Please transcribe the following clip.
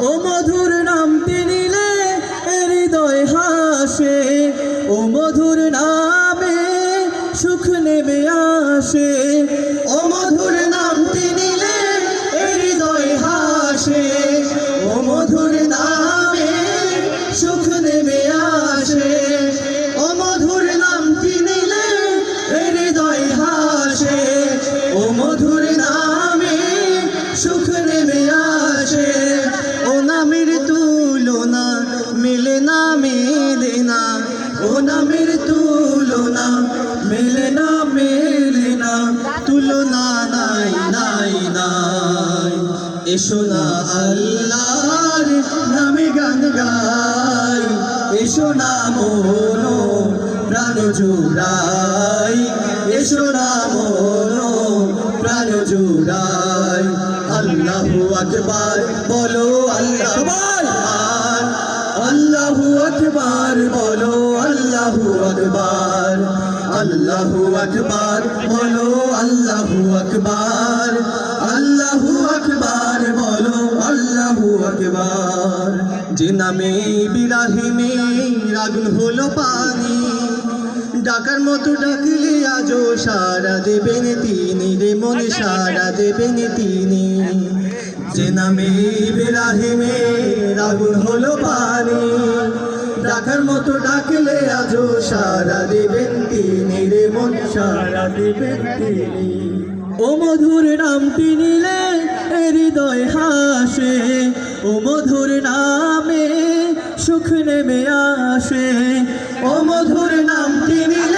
ও মধুর নামটি নিলে হৃদয় হাসে। ও মধুর নামে সুখ নেমে আসে। ও মধুর ও নামের তুলনা মেলে না মেলে না, তুলনা নাই নাই নাই। এসো না আল্লাহর নামে গান গাই, এসো না মনো, প্রাণ জুড়াই। এসো না মনো, প্রাণ জুড়াই। আল্লাহু আকবার, বলো আল্লাহ আল্লাহু আকবার। আল্লাহু আকবার আল্লাহু আকবার, বলো আল্লাহু আকবার আল্লাহু আকবার, বলো আল্লাহু আকবার। যে নামে বিরাহিমে, আগুন হলো পানি, ডাকার মতো ডাকলে আজও সারা দেবেন তিনি রে মনে সারা দেবেন তিনি। যে নামে বেরাহিমে, আগুন হলো পানি ডাকার মতো ডাকলে আজও সারা দেবেন তিনি রে মন, সারা দেবেন তিনি। ও মধুর নাম নিলে হৃদয় হাসে, ও মধুর নামে সুখ নেমে আসে। ও মধুর নাম নিলে